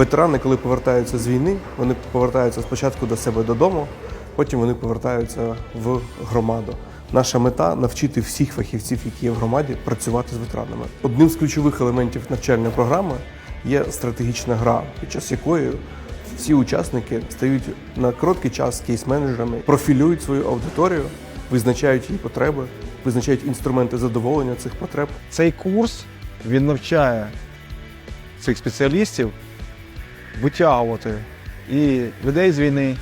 Ветерани, коли повертаються з війни, вони повертаються спочатку до себе додому, потім вони повертаються в громаду. Наша мета навчити всіх фахівців, які є в громаді, працювати з ветеранами. Одним з ключових елементів навчальної програми є стратегічна гра, під час якої всі учасники стають на короткий час кейс-менеджерами, профілюють свою аудиторію, визначають її потреби, визначають інструменти задоволення цих потреб. Цей курс він навчає цих спеціалістів витягувати і людей з війни,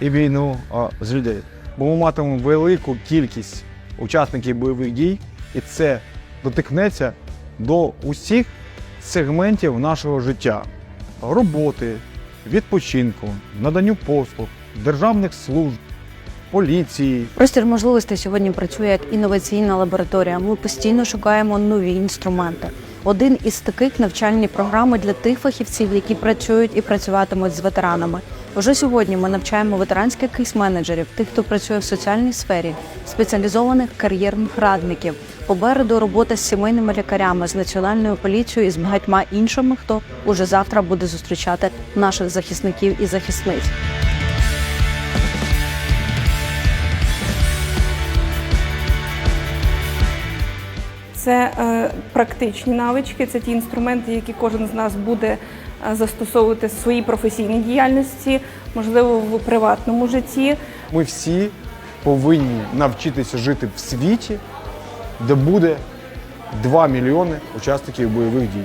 і війну з людей. Бо ми матимемо велику кількість учасників бойових дій, і це дотикнеться до усіх сегментів нашого життя: роботи, відпочинку, наданню послуг, державних служб, поліції, Простір можливостей сьогодні працює як інноваційна лабораторія. Ми постійно шукаємо нові інструменти. Один із таких навчальні програми для тих фахівців, які працюють і працюватимуть з ветеранами. Уже сьогодні ми навчаємо ветеранських кейс-менеджерів, тих, хто працює в соціальній сфері, спеціалізованих кар'єрних радників. Попереду робота з сімейними лікарями, з національною поліцією і з багатьма іншими, хто уже завтра буде зустрічати наших захисників і захисниць. Це е, практичні навички, це ті інструменти, які кожен з нас буде е, застосовувати в своїй професійній діяльності, можливо, в приватному житті. Ми всі повинні навчитися жити в світі, де буде 2 мільйони учасників бойових дій.